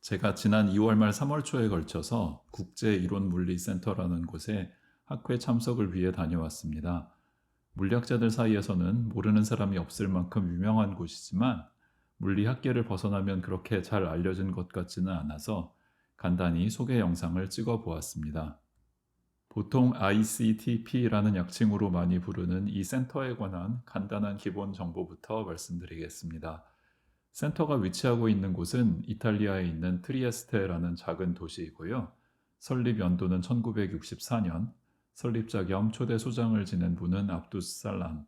제가 지난 2월 말 3월 초에 걸쳐서 국제이론물리센터라는 곳에 학회 참석을 위해 다녀왔습니다. 물리학자들 사이에서는 모르는 사람이 없을 만큼 유명한 곳이지만 물리학계를 벗어나면 그렇게 잘 알려진 것 같지는 않아서 간단히 소개 영상을 찍어 보았습니다. 보통 ICTP라는 약칭으로 많이 부르는 이 센터에 관한 간단한 기본 정보부터 말씀드리겠습니다. 센터가 위치하고 있는 곳은 이탈리아에 있는 트리에스테라는 작은 도시이고요. 설립 연도는 1964년, 설립자 겸 초대 소장을 지낸 분은 압두스 살람.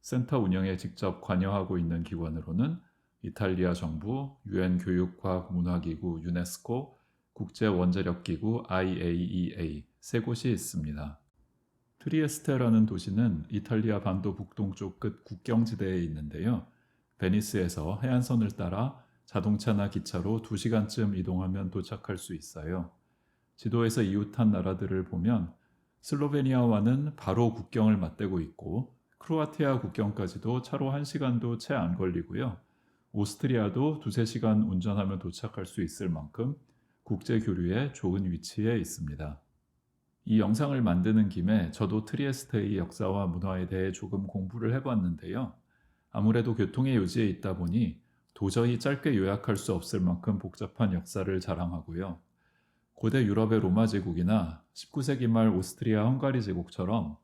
센터 운영에 직접 관여하고 있는 기관으로는 이탈리아 정부, 유엔 교육과학 문화기구 유네스코, 국제 원자력 기구 IAEA 세 곳이 있습니다. 트리에스테라는 도시는 이탈리아 반도 북동쪽 끝 국경지대에 있는데요. 베니스에서 해안선을 따라 자동차나 기차로 2시간쯤 이동하면 도착할 수 있어요. 지도에서 이웃한 나라들을 보면 슬로베니아와는 바로 국경을 맞대고 있고 크로아티아 국경까지도 차로 1시간도 채 안 걸리고요. 오스트리아도 두세 시간 운전하면 도착할 수 있을 만큼 국제 교류에 좋은 위치에 있습니다. 이 영상을 만드는 김에 저도 트리에스테의 역사와 문화에 대해 조금 공부를 해봤는데요. 아무래도 교통의 요지에 있다 보니 도저히 짧게 요약할 수 없을 만큼 복잡한 역사를 자랑하고요. 고대 유럽의 로마 제국이나 19세기 말 오스트리아 헝가리 제국처럼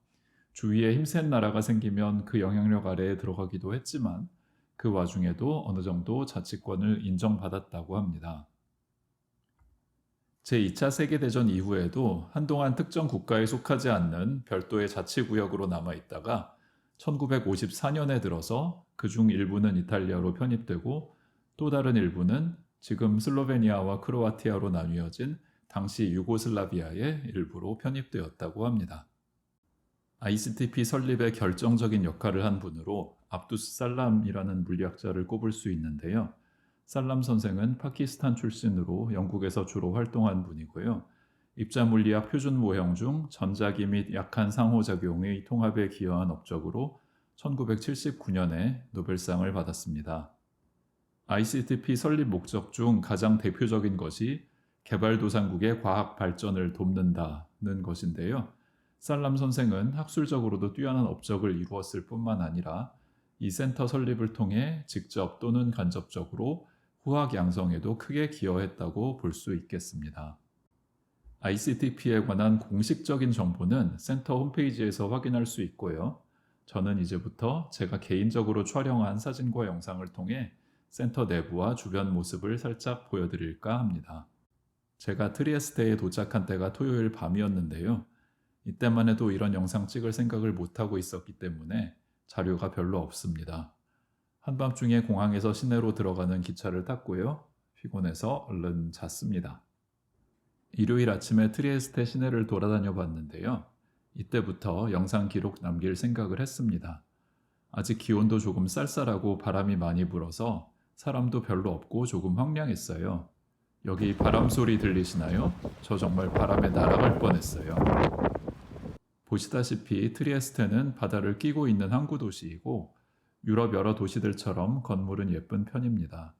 주위에 힘센 나라가 생기면 그 영향력 아래에 들어가기도 했지만 그 와중에도 어느 정도 자치권을 인정받았다고 합니다. 제2차 세계대전 이후에도 한동안 특정 국가에 속하지 않는 별도의 자치구역으로 남아 있다가 1954년에 들어서 그중 일부는 이탈리아로 편입되고 또 다른 일부는 지금 슬로베니아와 크로아티아로 나뉘어진 당시 유고슬라비아의 일부로 편입되었다고 합니다. ICTP 설립에 결정적인 역할을 한 분으로 압두스 살람이라는 물리학자를 꼽을 수 있는데요. 살람 선생은 파키스탄 출신으로 영국에서 주로 활동한 분이고요. 입자 물리학 표준 모형 중 전자기 및 약한 상호작용의 통합에 기여한 업적으로 1979년에 노벨상을 받았습니다. ICTP 설립 목적 중 가장 대표적인 것이 개발도상국의 과학 발전을 돕는다는 것인데요. 살람 선생은 학술적으로도 뛰어난 업적을 이루었을 뿐만 아니라 이 센터 설립을 통해 직접 또는 간접적으로 후학 양성에도 크게 기여했다고 볼 수 있겠습니다. ICTP에 관한 공식적인 정보는 센터 홈페이지에서 확인할 수 있고요. 저는 이제부터 제가 개인적으로 촬영한 사진과 영상을 통해 센터 내부와 주변 모습을 살짝 보여드릴까 합니다. 제가 트리에스테에 도착한 때가 토요일 밤이었는데요. 이때만 해도 이런 영상 찍을 생각을 못하고 있었기 때문에 자료가 별로 없습니다. 한밤중에 공항에서 시내로 들어가는 기차를 탔고요. 피곤해서 얼른 잤습니다. 일요일 아침에 트리에스테 시내를 돌아다녀 봤는데요. 이때부터 영상 기록 남길 생각을 했습니다. 아직 기온도 조금 쌀쌀하고 바람이 많이 불어서 사람도 별로 없고 조금 황량했어요. 여기 바람 소리 들리시나요? 저 정말 바람에 날아갈 뻔했어요. 보시다시피 트리에스테는 바다를 끼고 있는 항구 도시이고 유럽 여러 도시들처럼 건물은 예쁜 편입니다.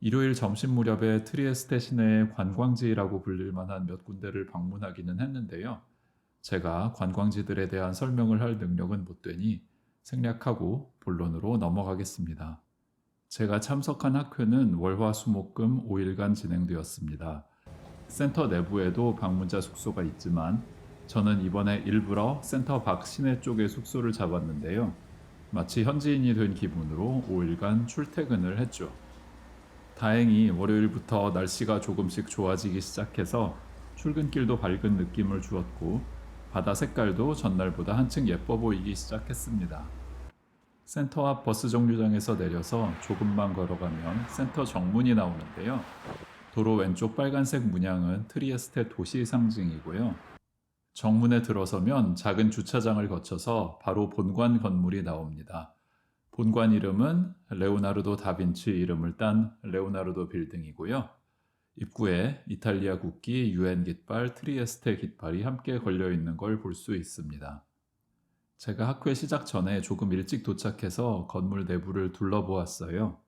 일요일 점심 무렵에 트리에스테 시내의 관광지라고 불릴 만한 몇 군데를 방문하기는 했는데요. 제가 관광지들에 대한 설명을 할 능력은 못 되니 생략하고 본론으로 넘어가겠습니다. 제가 참석한 학회는 월화수목금 5일간 진행되었습니다. 센터 내부에도 방문자 숙소가 있지만 저는 이번에 일부러 센터 밖 시내 쪽에 숙소를 잡았는데요. 마치 현지인이 된 기분으로 5일간 출퇴근을 했죠. 다행히 월요일부터 날씨가 조금씩 좋아지기 시작해서 출근길도 밝은 느낌을 주었고 바다 색깔도 전날보다 한층 예뻐 보이기 시작했습니다. 센터 앞 버스 정류장에서 내려서 조금만 걸어가면 센터 정문이 나오는데요. 도로 왼쪽 빨간색 문양은 트리에스테 도시 상징이고요. 정문에 들어서면 작은 주차장을 거쳐서 바로 본관 건물이 나옵니다. 본관 이름은 레오나르도 다빈치 이름을 딴 레오나르도 빌딩이고요. 입구에 이탈리아 국기 유엔 깃발 트리에스테 깃발이 함께 걸려 있는 걸 볼 수 있습니다. 제가 학회 시작 전에 조금 일찍 도착해서 건물 내부를 둘러보았어요.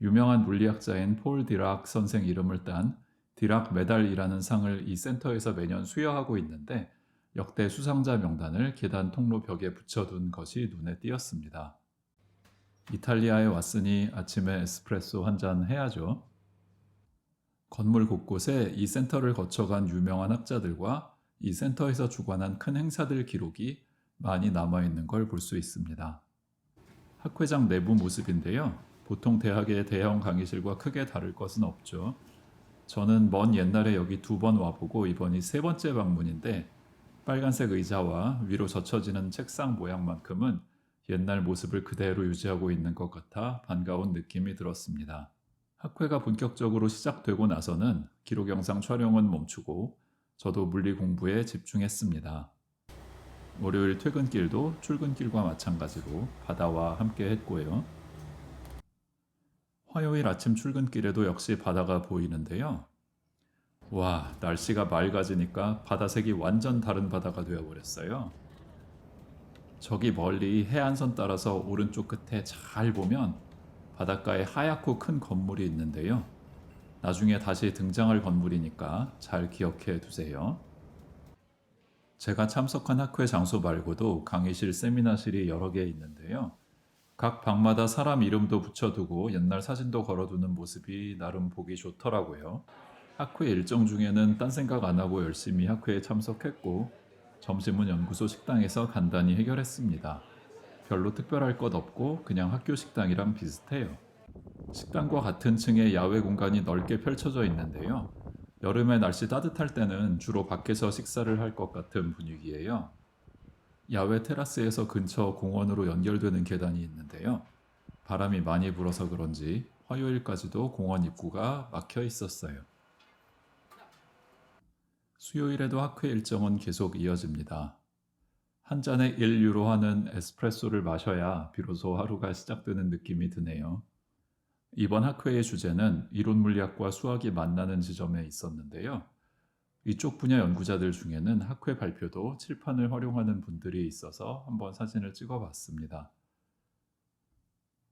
유명한 물리학자인 폴 디락 선생 이름을 딴 디락 메달이라는 상을 이 센터에서 매년 수여하고 있는데 역대 수상자 명단을 계단 통로 벽에 붙여둔 것이 눈에 띄었습니다. 이탈리아에 왔으니 아침에 에스프레소 한 잔 해야죠. 건물 곳곳에 이 센터를 거쳐간 유명한 학자들과 이 센터에서 주관한 큰 행사들 기록이 많이 남아 있는 걸 볼 수 있습니다. 학회장 내부 모습인데요. 보통 대학의 대형 강의실과 크게 다를 것은 없죠. 저는 먼 옛날에 여기 두 번 와보고 이번이 세 번째 방문인데 빨간색 의자와 위로 젖혀지는 책상 모양만큼은 옛날 모습을 그대로 유지하고 있는 것 같아 반가운 느낌이 들었습니다. 학회가 본격적으로 시작되고 나서는 기록 영상 촬영은 멈추고 저도 물리 공부에 집중했습니다. 월요일 퇴근길도 출근길과 마찬가지로 바다와 함께 했고요. 화요일 아침 출근길에도 역시 바다가 보이는데요. 와, 날씨가 맑아지니까 바다색이 완전 다른 바다가 되어버렸어요. 저기 멀리 해안선 따라서 오른쪽 끝에 잘 보면 바닷가에 하얗고 큰 건물이 있는데요. 나중에 다시 등장할 건물이니까 잘 기억해 두세요. 제가 참석한 학회 장소 말고도 강의실, 세미나실이 여러 개 있는데요. 각 방마다 사람 이름도 붙여두고 옛날 사진도 걸어두는 모습이 나름 보기 좋더라고요. 학회 일정 중에는 딴 생각 안 하고 열심히 학회에 참석했고 점심은 연구소 식당에서 간단히 해결했습니다. 별로 특별할 것 없고 그냥 학교 식당이랑 비슷해요. 식당과 같은 층에 야외 공간이 넓게 펼쳐져 있는데요. 여름에 날씨 따뜻할 때는 주로 밖에서 식사를 할 것 같은 분위기예요. 야외 테라스에서 근처 공원으로 연결되는 계단이 있는데요. 바람이 많이 불어서 그런지 화요일까지도 공원 입구가 막혀 있었어요. 수요일에도 학회 일정은 계속 이어집니다. 한 잔에 1유로 하는 에스프레소를 마셔야 비로소 하루가 시작되는 느낌이 드네요. 이번 학회의 주제는 이론 물리학과 수학이 만나는 지점에 있었는데요. 이쪽 분야 연구자들 중에는 학회 발표도 칠판을 활용하는 분들이 있어서 한번 사진을 찍어 봤습니다.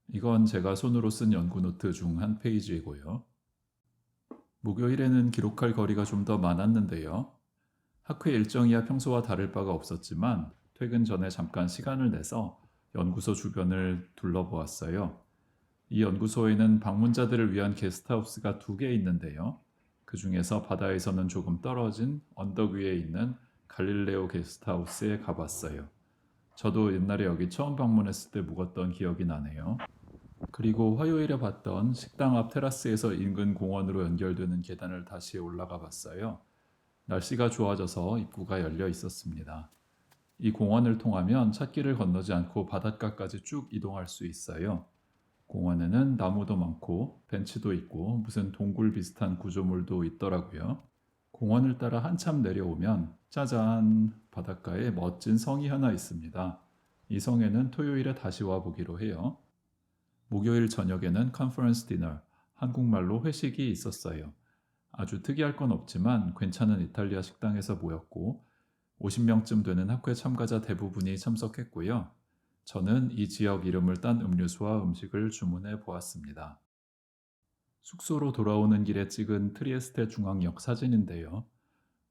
이건 제가 손으로 쓴 연구 노트 중 한 페이지이고요. 목요일에는 기록할 거리가 좀 더 많았는데요. 학회 일정이야 평소와 다를 바가 없었지만 퇴근 전에 잠깐 시간을 내서 연구소 주변을 둘러보았어요. 이 연구소에는 방문자들을 위한 게스트하우스가 두 개 있는데요. 그 중에서 바다에서는 조금 떨어진 언덕 위에 있는 갈릴레오 게스트하우스에 가봤어요. 저도 옛날에 여기 처음 방문했을 때 묵었던 기억이 나네요. 그리고 화요일에 봤던 식당 앞 테라스에서 인근 공원으로 연결되는 계단을 다시 올라가 봤어요. 날씨가 좋아져서 입구가 열려 있었습니다. 이 공원을 통하면 찾길을 건너지 않고 바닷가까지 쭉 이동할 수 있어요. 공원에는 나무도 많고 벤치도 있고 무슨 동굴 비슷한 구조물도 있더라고요. 공원을 따라 한참 내려오면 짜잔 바닷가에 멋진 성이 하나 있습니다. 이 성에는 토요일에 다시 와보기로 해요. 목요일 저녁에는 컨퍼런스 디너, 한국말로 회식이 있었어요. 아주 특이할 건 없지만 괜찮은 이탈리아 식당에서 모였고 50명쯤 되는 학회 참가자 대부분이 참석했고요. 저는 이 지역 이름을 딴 음료수와 음식을 주문해 보았습니다. 숙소로 돌아오는 길에 찍은 트리에스테 중앙역 사진인데요.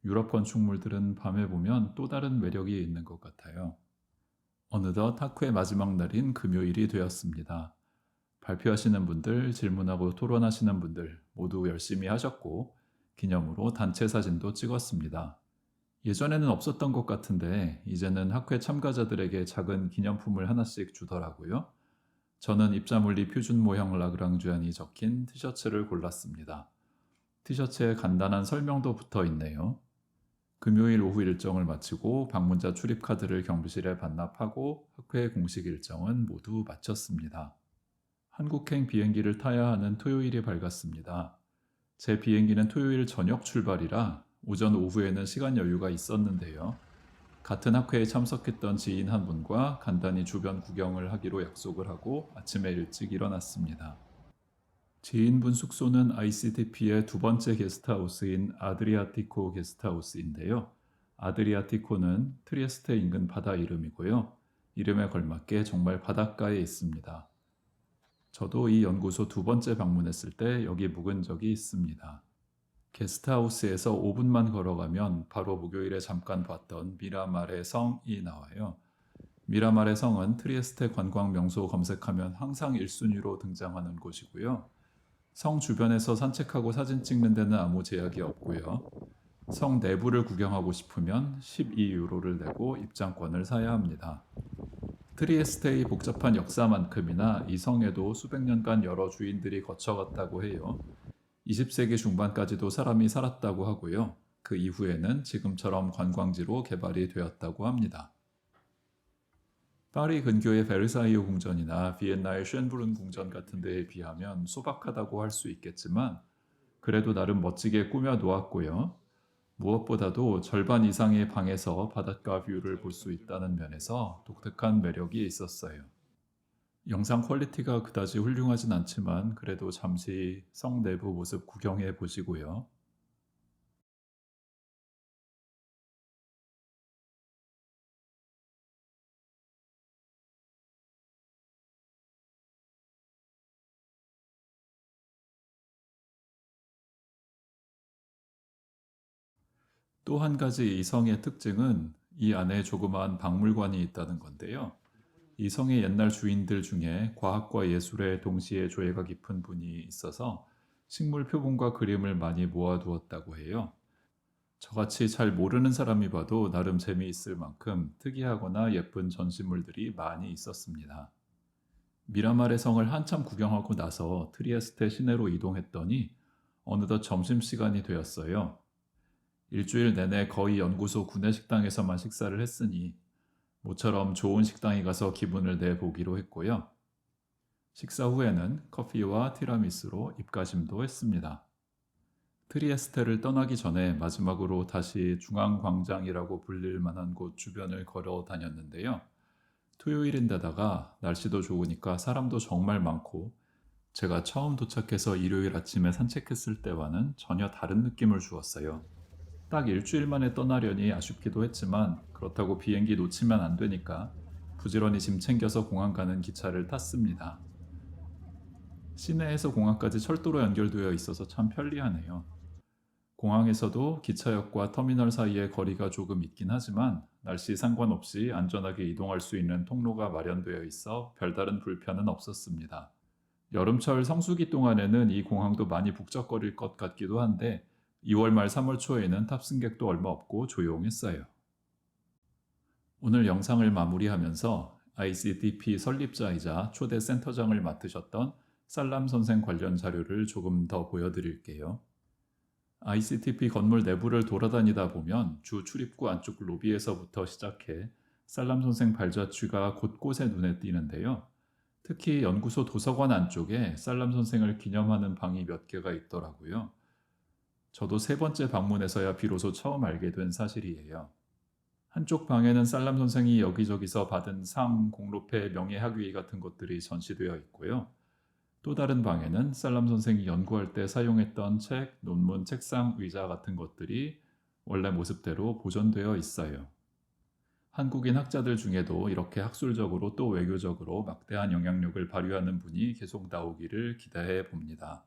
유럽 건축물들은 밤에 보면 또 다른 매력이 있는 것 같아요. 어느덧 학회 마지막 날인 금요일이 되었습니다. 발표하시는 분들, 질문하고 토론하시는 분들 모두 열심히 하셨고 기념으로 단체 사진도 찍었습니다. 예전에는 없었던 것 같은데 이제는 학회 참가자들에게 작은 기념품을 하나씩 주더라고요. 저는 입자물리 표준 모형 라그랑주안이 적힌 티셔츠를 골랐습니다. 티셔츠에 간단한 설명도 붙어 있네요. 금요일 오후 일정을 마치고 방문자 출입 카드를 경비실에 반납하고 학회 공식 일정은 모두 마쳤습니다. 한국행 비행기를 타야 하는 토요일이 밝았습니다. 제 비행기는 토요일 저녁 출발이라 오전 오후에는 시간 여유가 있었는데요. 같은 학회에 참석했던 지인 한 분과 간단히 주변 구경을 하기로 약속을 하고 아침에 일찍 일어났습니다. 지인분 숙소는 ICTP의 두 번째 게스트하우스인 아드리아티코 게스트하우스인데요. 아드리아티코는 트리에스테 인근 바다 이름이고요. 이름에 걸맞게 정말 바닷가에 있습니다. 저도 이 연구소 두 번째 방문했을 때 여기 묵은 적이 있습니다. 게스트하우스에서 5분만 걸어가면 바로 목요일에 잠깐 봤던 미라말의 성이 나와요. 미라말의 성은 트리에스테 관광 명소 검색하면 항상 1순위로 등장하는 곳이고요. 성 주변에서 산책하고 사진 찍는 데는 아무 제약이 없고요. 성 내부를 구경하고 싶으면 12유로를 내고 입장권을 사야 합니다. 트리에스테의 복잡한 역사만큼이나 이 성에도 수백 년간 여러 주인들이 거쳐갔다고 해요. 20세기 중반까지도 사람이 살았다고 하고요. 그 이후에는 지금처럼 관광지로 개발이 되었다고 합니다. 파리 근교의 베르사유 궁전이나 비엔나의 쉔브룬 궁전 같은 데에 비하면 소박하다고 할 수 있겠지만 그래도 나름 멋지게 꾸며 놓았고요. 무엇보다도 절반 이상의 방에서 바닷가 뷰를 볼 수 있다는 면에서 독특한 매력이 있었어요. 영상 퀄리티가 그다지 훌륭하진 않지만 그래도 잠시 성 내부 모습 구경해 보시고요. 또 한 가지 이 성의 특징은 이 안에 조그마한 박물관이 있다는 건데요. 이 성의 옛날 주인들 중에 과학과 예술에 동시에 조예가 깊은 분이 있어서 식물 표본과 그림을 많이 모아두었다고 해요. 저같이 잘 모르는 사람이 봐도 나름 재미있을 만큼 특이하거나 예쁜 전시물들이 많이 있었습니다. 미라말의 성을 한참 구경하고 나서 트리에스테 시내로 이동했더니 어느덧 점심시간이 되었어요. 일주일 내내 거의 연구소 구내식당에서만 식사를 했으니 모처럼 좋은 식당에 가서 기분을 내보기로 했고요. 식사 후에는 커피와 티라미수로 입가심도 했습니다. 트리에스테를 떠나기 전에 마지막으로 다시 중앙광장이라고 불릴 만한 곳 주변을 걸어 다녔는데요. 토요일인데다가 날씨도 좋으니까 사람도 정말 많고 제가 처음 도착해서 일요일 아침에 산책했을 때와는 전혀 다른 느낌을 주었어요. 딱 일주일 만에 떠나려니 아쉽기도 했지만 그렇다고 비행기 놓치면 안 되니까 부지런히 짐 챙겨서 공항 가는 기차를 탔습니다. 시내에서 공항까지 철도로 연결되어 있어서 참 편리하네요. 공항에서도 기차역과 터미널 사이에 거리가 조금 있긴 하지만 날씨 상관없이 안전하게 이동할 수 있는 통로가 마련되어 있어 별다른 불편은 없었습니다. 여름철 성수기 동안에는 이 공항도 많이 북적거릴 것 같기도 한데 2월 말 3월 초에는 탑승객도 얼마 없고 조용했어요. 오늘 영상을 마무리하면서 ICTP 설립자이자 초대 센터장을 맡으셨던 살람 선생 관련 자료를 조금 더 보여드릴게요. ICTP 건물 내부를 돌아다니다 보면 주 출입구 안쪽 로비에서부터 시작해 살람 선생 발자취가 곳곳에 눈에 띄는데요. 특히 연구소 도서관 안쪽에 살람 선생을 기념하는 방이 몇 개가 있더라고요. 저도 세 번째 방문에서야 비로소 처음 알게 된 사실이에요. 한쪽 방에는 살람 선생이 여기저기서 받은 상, 공로패, 명예학위 같은 것들이 전시되어 있고요. 또 다른 방에는 살람 선생이 연구할 때 사용했던 책, 논문, 책상, 의자 같은 것들이 원래 모습대로 보존되어 있어요. 한국인 학자들 중에도 이렇게 학술적으로 또 외교적으로 막대한 영향력을 발휘하는 분이 계속 나오기를 기대해 봅니다.